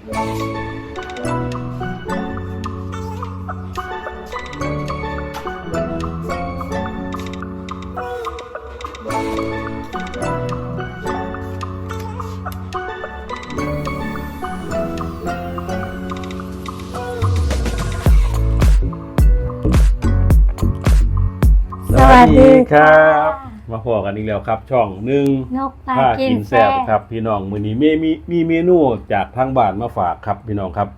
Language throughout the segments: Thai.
สวัสดีครับมาพ อกันอีกแล้วครับ ช่องหนึ่งนกปลาผ้ากิกินนแซ่แซ่บบครับ พี่น้องมื้อนี้มีมีมีเมนูจากทางบ้านมาฝากครับ พี่น้องครับ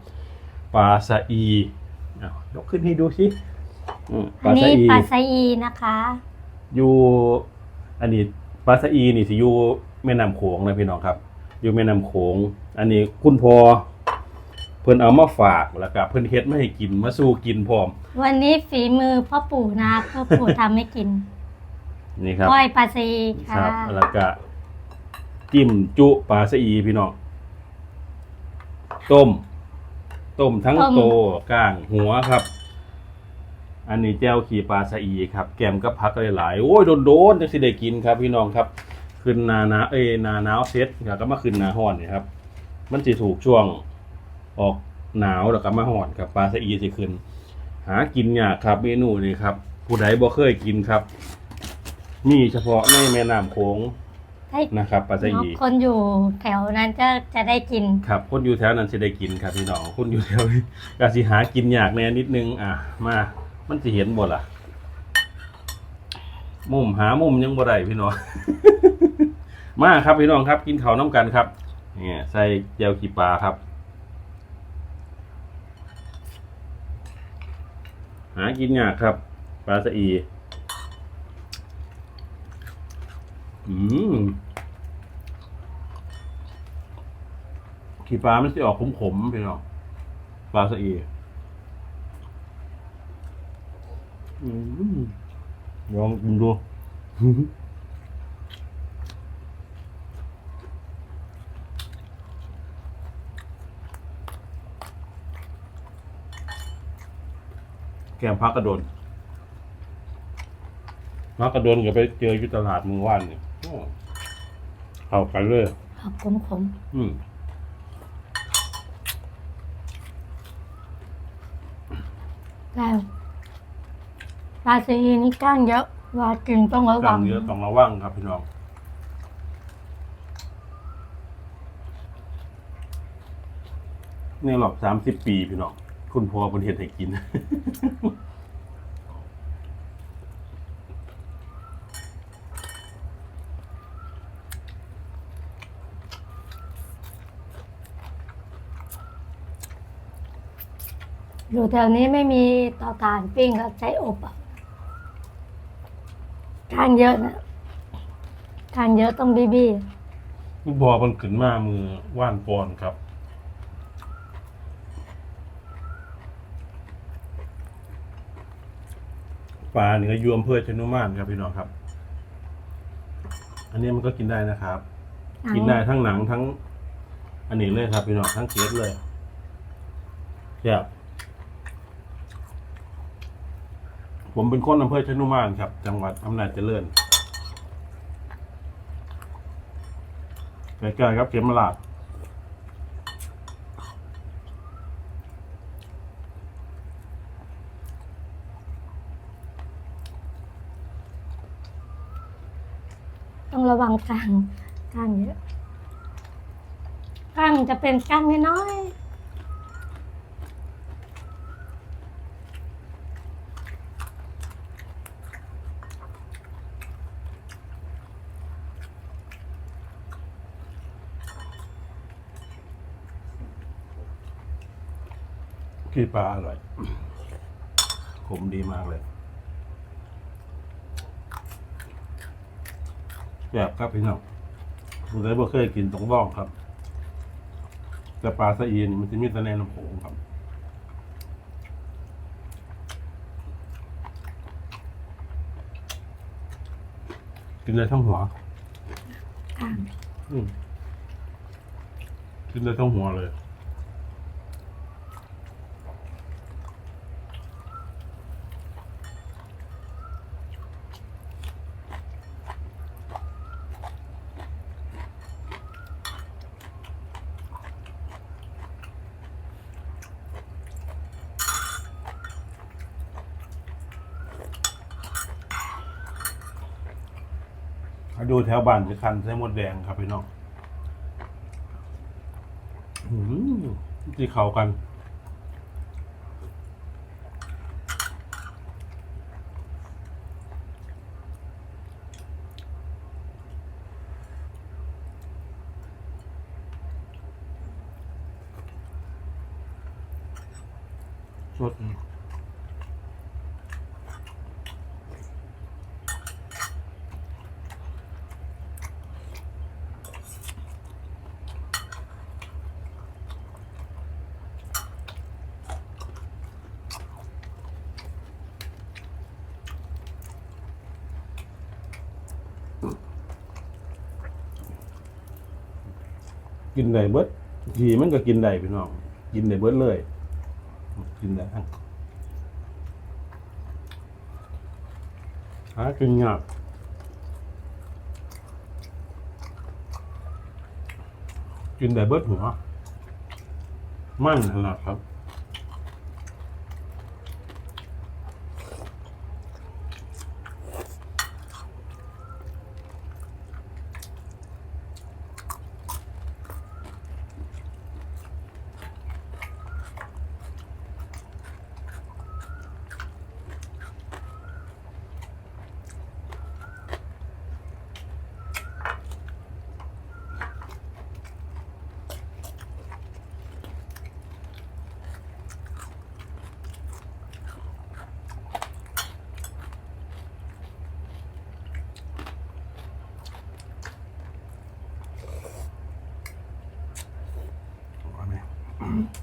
ปลาสะอีอ้าวยกขึ้นให้ดูสิอืมปอัลานสะนี้อีปลาไซอีนะคะ อยู่อันนี้ปลาสะอีนี่สิอยู่แม่น้ำโขงนะพี่น้องครับ อยู่แม่น้ำโขง อันนี้คุณพ่อเพิ่นเอามาฝากแล้วก็เพิ่นเฮ็ดมาให้กินมาสู้กินพร้อม วันนี้ฝีมือพ่อปู่นะพ่อปู่ทำให้กิน นี่ครับก้อยปลาไซอีคค่ะรับแล้วก็จิ้มจุปลาสะอีพี่น้องต้ม ต้มทั้งโตก้างหัวครับ อันนี้แจ้วขี่ปลาสะอีครับ แกมก็พักหลายๆโอ้ยโดนๆจังสิได้กินครับ พี่น้องครับ ขึ้นหนาหนาเอ้ยหนาหนาวเซ็ตแล้วก็มาขึ้นหนาฮ้อนนี่ครับ มันสิถูกช่วงออกหนาวแล้วก็มาฮ้อนครับปลาสะอีสิขึ้น หากินยากครับเมนูนี้ครับ ผู้ใดบ่เคยกินครับ มีเฉพาะในแม่น้ำโขงให้นะครับปลาสะอีคนอยู่แถวนั้นจะจะได้กิน ครับ คนอยู่แถวนั้นสิได้กินครับพี่น้องคนอยู่แถวนี้ก็สิหากินยากแน่นิดนึง อะ มา มันสิเห็นบ่ล่ะ มุมหามุมยังบ่ได้พี่น้อง มาครับพี่น้องครับ กินข้าวน้ำกันครับเนี่ยใส่แจวขี้ปลาครับ หากินยากครับปลาสะอี อืมขี้ปลามันสิออกขมๆพี่น้องปลาสะอีอืมลองกินดูแกมพักกระโดนพักกระโดนกับไปเจออยู่ตลาดมือว่านเนี่ย เข้ากันเลยขอบคุณผมอืมแล้วปลาไซอีนี่ก้างเยอะเว่ากินต้องระกวัลางงเยอะต้องระวังครับพี่น้องเนี่ยหรอกสามสิบปีพี่น้องคุณพ่อเป็นเห็ดให้กิน อยู่แถวนี้ไม่มีเตาถ่านปิ้งก็ใช้อบอะก้างเยอะนะก้างเยอะต้องบีบีคุณพ่อมันขึ้นมามือว่านปอนครับปลาเนื้อยวมเพื่อชนุมานครับพี่น้องครับ อันนี้มันก็กินได้นะครับ กินได้ทั้งหนังทั้ง อันนี้เลยครับพี่น้องทั้งเกล็ดเลยครับ ผมเป็นคนอำเภอชนุมานครับ จังหวัดอำนาจเจริญใกล้ๆครับเขมราชต้องระวังก้างก้างเยอะก้างจะเป็นก้างน้อยๆ ขี้ปลาอร่อย ขมดีมากเลยแบบครับพี่น้องผมเลยบ่เคยกินตรงร่องครับ แต่ปลาสะอีนี่มันจะมีแต่ในน้ำโขงครับกินได้ทั้งหัวก้างอืมกินได้ทั้งหัวเลย มาดูแถวบ้านจะคันใส่หมดแดงครับพี่น้องอืมที่เข้ากัน สด กินได้เบิดทีมันก็กินได้พี่น้อง กินได้เบิดเลย กินได้ทั้งหากินยากกินได้เบิดหัว มันขนาดครับ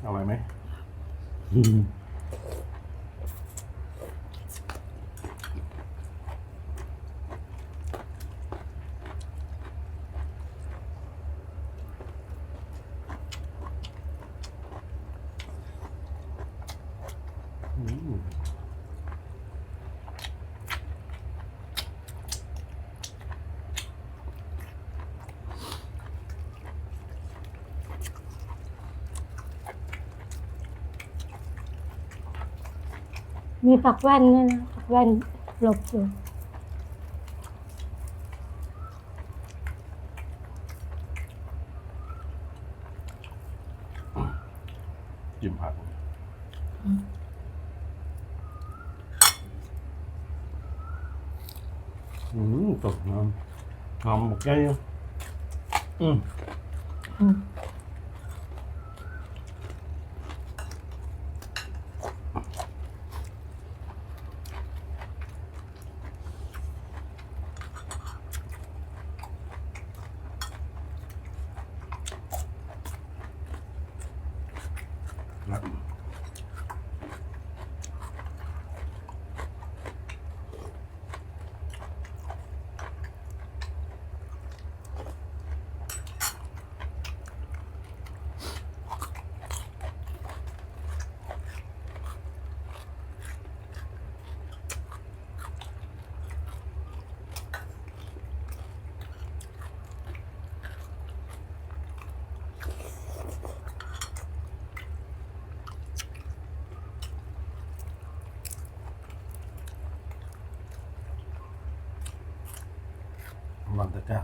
อร่อยไหม อืมๆ มีผักแว่นด้วยนะผักแว่นหลบอยู่จิ้มผักอืมตกน้ำหอมหมกแก้วอืมอืม ครับ วันตะก้า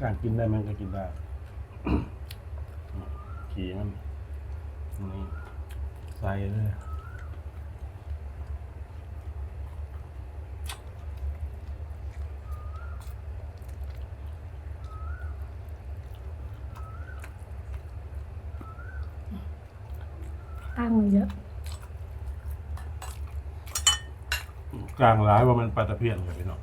การกินได้มันก็กินได้ขี่มันนี่ใส่เลย ตั้งมาเยอะ กลางร้ายว่ามันปลาตะเพียนเลยพี่น้อง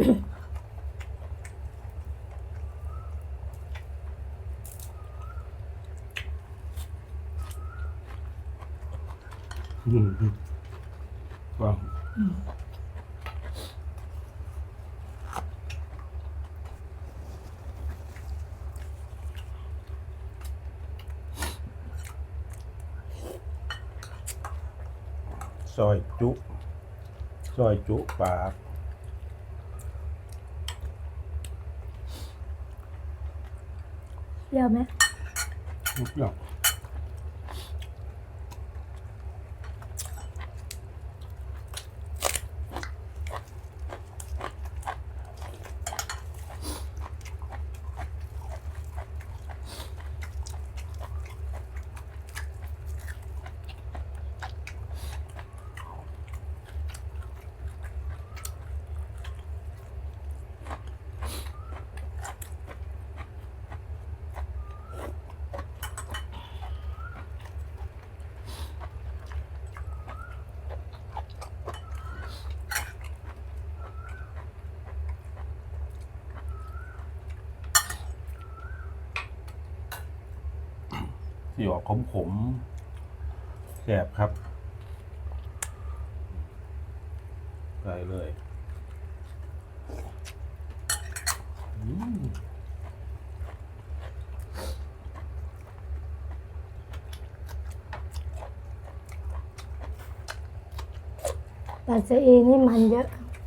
อืมว้าวซอยจุ ซอยจุ ปากเปรี้ยวไหมทุกอย่าง ที่ออกขมขมๆแสบครับใส่เลยอืมปลาซีอีนี่มันเยอะ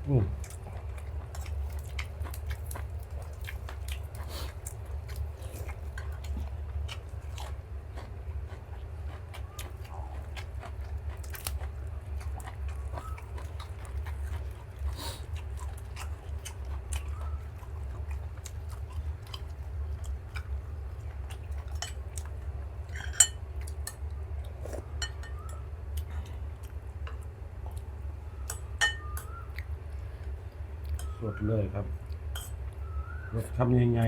อืมส ดเลยครับ ทำยังไง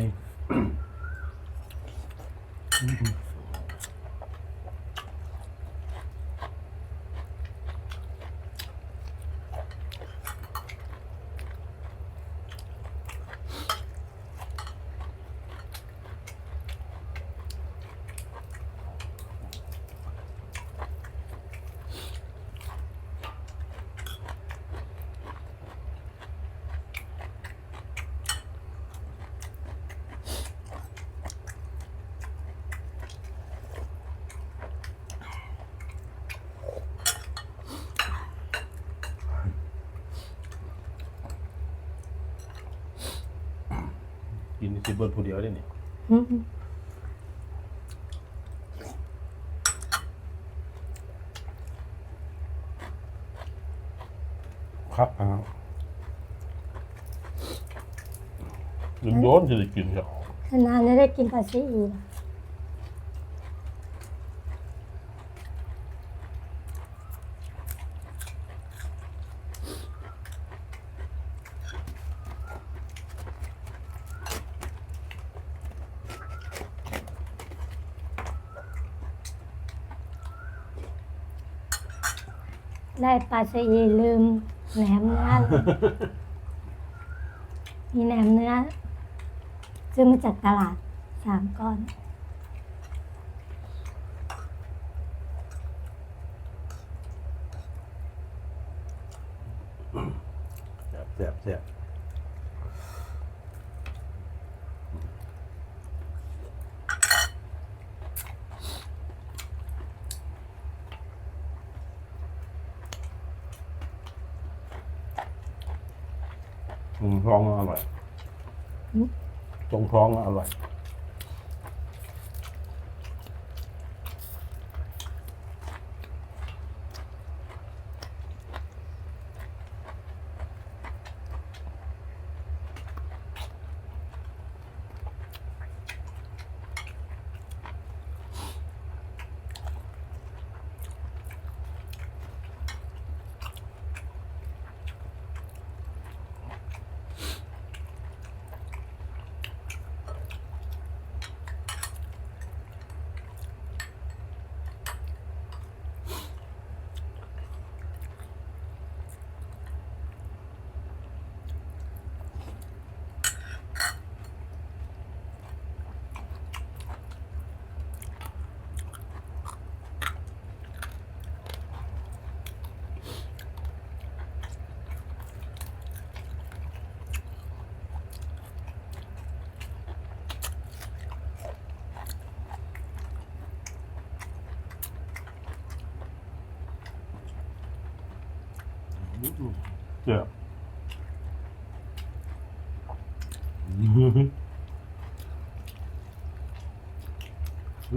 กินสิ เบิร์ดผู้เดียวได้นี่อืมครับอ่าโยนจะได้กินครับนานๆจะได้กินปลาซีอีนะ ปลาซีอีลืมแหนมเนื้อเลยมีแหนมเนื้อ ซื้อมาจากตลาดสามก้อน แซ่บแซ่บแซ่บ ท้องอร่อยอืมตรงท้องอร่อย เจ็บ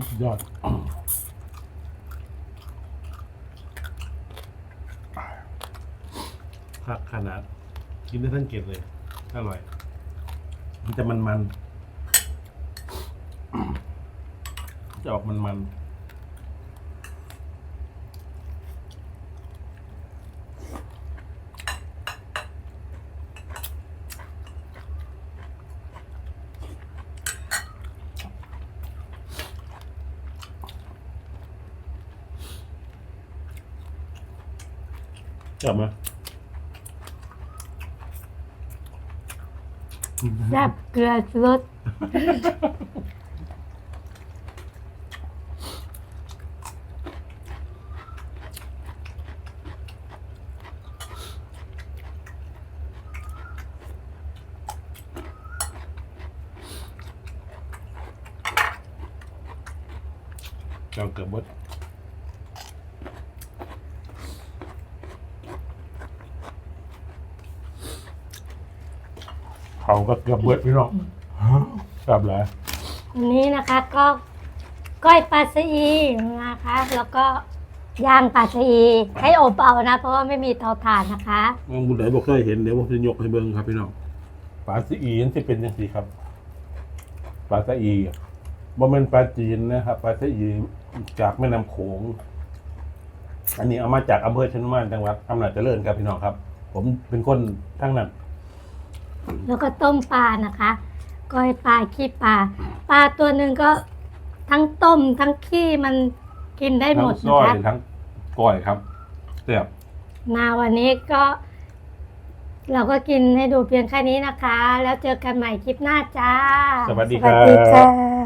สุดยอดครับขนาด กินได้ทั้งเกล็ดเลย อร่อย มันจะมันมันๆจะออกมันมันๆ จับไหมแซ่บเกลือรสเราเกือบบด เขาก็เกือบเบิดพี่น้องกลับแล้วอันนี้นะคะก็ก้อยปลาสะอีนะคะ แล้วก็ย่างปลาสะอีให้อบเอานะ เพราะว่าไม่มีเตาถ่านนะคะมองบุญไหนบอกเคยเห็นเดี๋ยวผมจะยกให้เบิ้งครับพี่น้องปลาซีอีนสิเป็นยังสีครับปลาซีอีบ่แม่นปลาจีนนะครับปลาซีอีจากแม่น้ำโขงอันนี้เอามาจากอำเภอชนมานจังหวัดอำนาจเจริญครับพี่น้องครับ ผมเป็นคนทั้งนั้น แล้วก็ต้มปลานะคะก้อยปลาขี้ปลาปลาตัวหนึ่งก็ทั้งต้มทั้งขี้มันกินได้หทั้มงดซอยนะคะทั้งก้อยครับเสียบมาวันนี้ก็ เราก็กินให้ดูเพียงแค่นี้นะคะ แล้วเจอกันใหม่คลิปหน้าจ้า สวัสดีสครัวัสดีบ ค่ะ